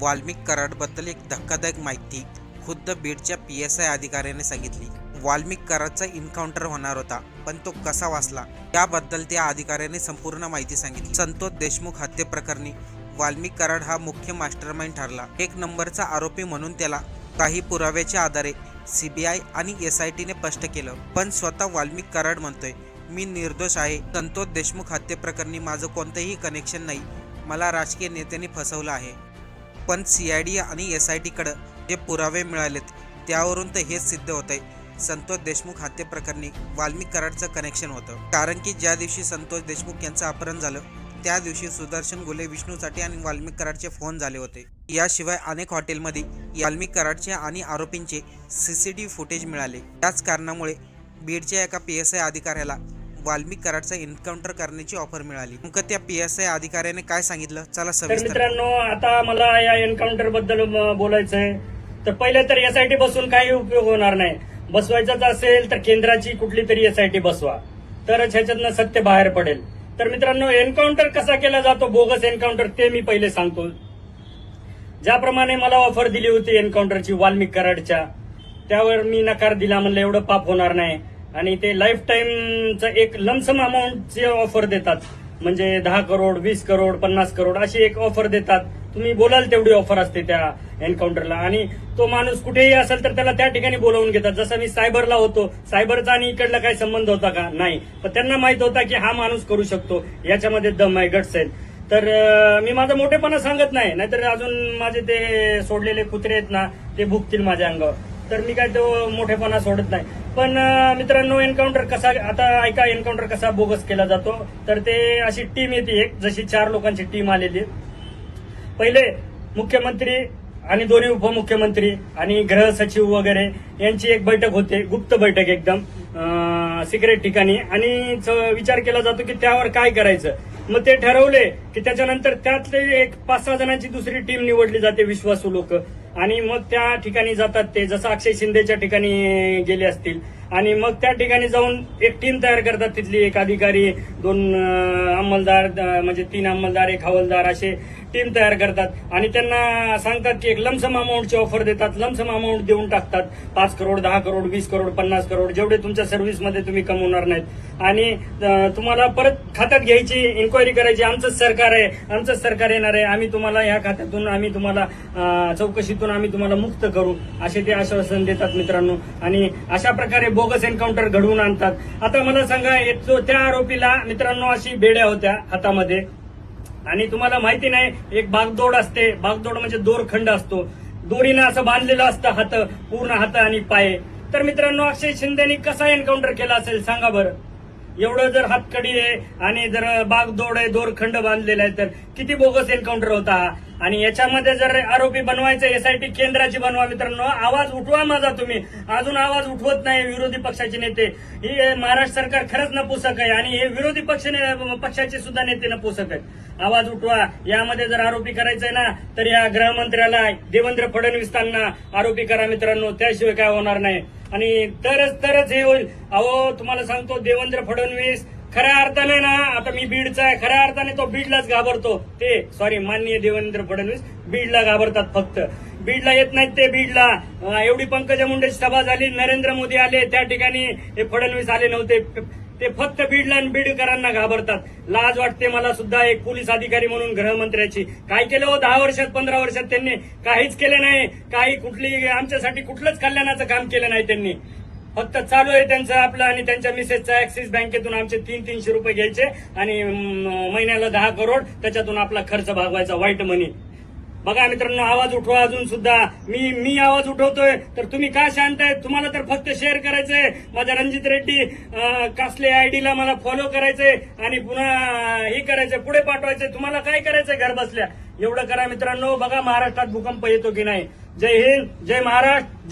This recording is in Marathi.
वाल्मिक कराडबद्दल एक धक्कादायक माहिती खुद्द बीडच्या पी एस आय अधिकाऱ्याने सांगितली. वाल्मिक कराडचा इन्काउंटर होणार होता पण तो कसा वाचला? याबद्दल त्या अधिकाऱ्याने संपूर्ण माहिती सांगितली. संतोष देशमुख हत्येप्रकरणी वाल्मिक कराड हा मुख्य मास्टरमाइंड ठरला. एक नंबरचा आरोपी म्हणून त्याला काही पुराव्याच्या आधारे सीबीआय आणि एस आय टीने स्पष्ट केलं. पण स्वतः वाल्मिक कराड म्हणतोय मी निर्दोष आहे. संतोष देशमुख हत्येप्रकरणी माझं कोणतंही कनेक्शन नाही. मला राजकीय नेत्यांनी फसवलं आहे. पण सी आय डी आणि एस आय टीकडं जे पुरावे मिळालेत त्यावरून तर हेच सिद्ध होतंय. संतोष देशमुख हत्येप्रकरणी वाल्मिक कराडचं कनेक्शन होतं. कारण की ज्या दिवशी संतोष देशमुख यांचं अपहरण झालं त्या दिवशी सुदर्शन गुले विष्णू साठी आणि वाल्मिक कराडचे फोन झाले होते. याशिवाय अनेक हॉटेलमध्ये वाल्मिक कराडचे आणि आरोपींचे सी सी डी फुटेज मिळाले. त्याच कारणामुळे बीडच्या एका पी एस आय अधिकाऱ्याला वाल्मिक कराडचा एन्काउंटर करण्याची ऑफर मिळाली. नेमकं त्या पी एस आय अधिकाऱ्याने काय सांगितलं? चला तर सविस्तर मित्रांनो आता मला या एन्काउंटरबद्दल बोलायचं बोलायचंय. तर पहिले तर एसआयटी बसून काही उपयोग होणार नाही. बसवायचाच असेल तर केंद्राची कुठली तरी एसआयटी बसवा. तरच ह्याच्यातनं सत्य बाहेर पडेल. तर मित्रांनो एन्काउंटर कसा केला जातो? बोगस एन्काउंटर ते मी पहिले सांगतो. ज्याप्रमाणे मला ऑफर दिली होती एन्काउंटरची वाल्मिक कराडच्या त्यावर मी नकार दिला म्हणलं एवढं पाप होणार नाही. आणि ते लाईफ टाईमचं एक लमसम अमाऊंटची ऑफर देतात म्हणजे दहा करोड वीस करोड पन्नास करोड अशी एक ऑफर देतात. तुम्ही बोलाल तेवढी ऑफर असते त्या एन्काउंटरला आणि तो माणूस कुठेही असेल तर त्याला त्या ठिकाणी बोलावून घेतात. जसं मी सायबरला होतो सायबरचा आणि इकडला काही संबंध होता का? नाही. पण त्यांना माहीत होता की हा माणूस करू शकतो. याच्यामध्ये दम आहे गट्स आहेत. तर मी माझा मोठेपणा सांगत नाही. नाहीतर अजून माझे ते सोडलेले कुत्रे आहेत ना ते भुकतील माझ्या अंगावर. तर मी काय तो मोठेपणा सोडत नाही. पण मित्रांनो एन्काउंटर कसा आता ऐका एन्काउंटर कसा बोगस केला जातो. तर ते अशी टीम येते एक जशी चार लोकांची टीम आलेली पहिले मुख्यमंत्री आणि दोन्ही उपमुख्यमंत्री आणि गृह सचिव वगैरे यांची एक बैठक होते गुप्त बैठक एकदम सिक्रेट ठिकाणी. आणि विचार केला जातो की त्यावर काय करायचं. मग ते ठरवले की त्याच्यानंतर त्यातले एक पाच सहा जणांची दुसरी टीम निवडली जाते विश्वासू लोक. आणि मग त्या ठिकाणी जातात ते जसं अक्षय शिंदेच्या ठिकाणी गेले असतील. आणि मग त्या ठिकाणी जाऊन एक टीम तयार करतात तिथली एक अधिकारी दोन अंमलदार म्हणजे तीन अंमलदार एक हवालदार असे टीम तयार करतात. आणि त्यांना सांगतात की एक लमसम अमाऊंटची ऑफर देतात. लमसम अमाऊंट देऊन टाकतात. पाच करोड दहा करोड वीस करोड पन्नास करोड जेवढे तुमच्या सर्व्हिसमध्ये तुम्ही कमवणार नाहीत. आणि तुम्हाला परत खात्यात घ्यायची इन्क्वायरी करायची आमचंच सरकार आहे आमचंच सरकार येणार आहे. आम्ही तुम्हाला या खात्यातून आम्ही तुम्हाला चौकशीतून आम्ही तुम्हाला मुक्त करू असे ते आश्वासन देतात मित्रांनो. आणि अशा प्रकारे बोगस एन्काउंटर घडवून आणतात. आता मला सांगा एक त्या आरोपीला मित्रांनो अशी बेड्या होत्या हातामध्ये. आणि तुम्हाला माहिती नाही एक बागदोड असते. बागदोड म्हणजे दोरखंड असतो. दोरीनं असं बांधलेलं असतं हात पूर्ण हात आणि पाय. तर मित्रांनो अक्षय शिंदेनी कसा एन्काउंटर केला असेल? सांगा बरं. एवढं जर हातकडी आहे आणि जर बागदोड आहे दोरखंड बांधलेला आहे तर किती बोगस एन्काउंटर होता? आणि याच्यामध्ये जर आरोपी बनवायचं एसआयटी केंद्राची बनवा मित्रांनो आवाज उठवा माझा तुम्ही. अजून आवाज उठवत नाही विरोधी पक्षाचे नेते. ही महाराष्ट्र सरकार खरंच नपुसक आहे आणि हे विरोधी पक्ष पक्षाचे सुद्धा नेते नपुसक आहेत. आवाज उठवा. यामध्ये जर आरोपी करायचंय ना तर या गृहमंत्र्याला देवेंद्र फडणवीसांना आरोपी करा मित्रांनो. त्याशिवाय काय होणार नाही. आणि तरच तरच हे होईल. अहो तुम्हाला सांगतो देवेंद्र फडणवीस खऱ्या अर्थाने ना आता मी बीडचा आहे खऱ्या अर्थाने तो बीडलाच घाबरतो. ते सॉरी माननीय देवेंद्र फडणवीस बीडला घाबरतात फक्त. बीडला येत नाहीत ते बीडला. एवढी पंकजा मुंडेची सभा झाली नरेंद्र मोदी आले त्या ठिकाणी हे फडणवीस आले नव्हते. ते फक्त बीडला आणि बीडकरांना घाबरतात. लाज वाटते मला सुद्धा एक पोलीस अधिकारी म्हणून गृहमंत्र्याची. काय केलं हो? दहा वर्षात पंधरा वर्षात त्यांनी? काहीच केलं नाही. काही कुठली आमच्यासाठी कुठलंच कल्याणाचं काम केलं नाही त्यांनी. फक्त चालू आहे त्यांचं आपलं आणि त्यांच्या मिसेसचा ऍक्सिस बँकेतून आमचे तीन तीनशे रुपये घ्यायचे आणि महिन्याला दहा करोड त्याच्यातून आपला खर्च भागवायचा व्हाईट मनी. बघा मित्रांनो आवाज उठवा अजून सुद्धा. मी मी आवाज उठवतोय. तर तुम्ही का शांत आहे तुम्हाला तर फक्त शेअर करायचंय. माझ्या रणजित रेड्डी कसले कासले आयडीला मला फॉलो करायचंय आणि पुन्हा हे करायचंय पुढे पाठवायचंय. तुम्हाला काय करायचंय घर बसल्या? एवढं करा मित्रांनो. बघा महाराष्ट्रात भूकंप येतो की नाही. जय हिंद जय महाराष्ट्र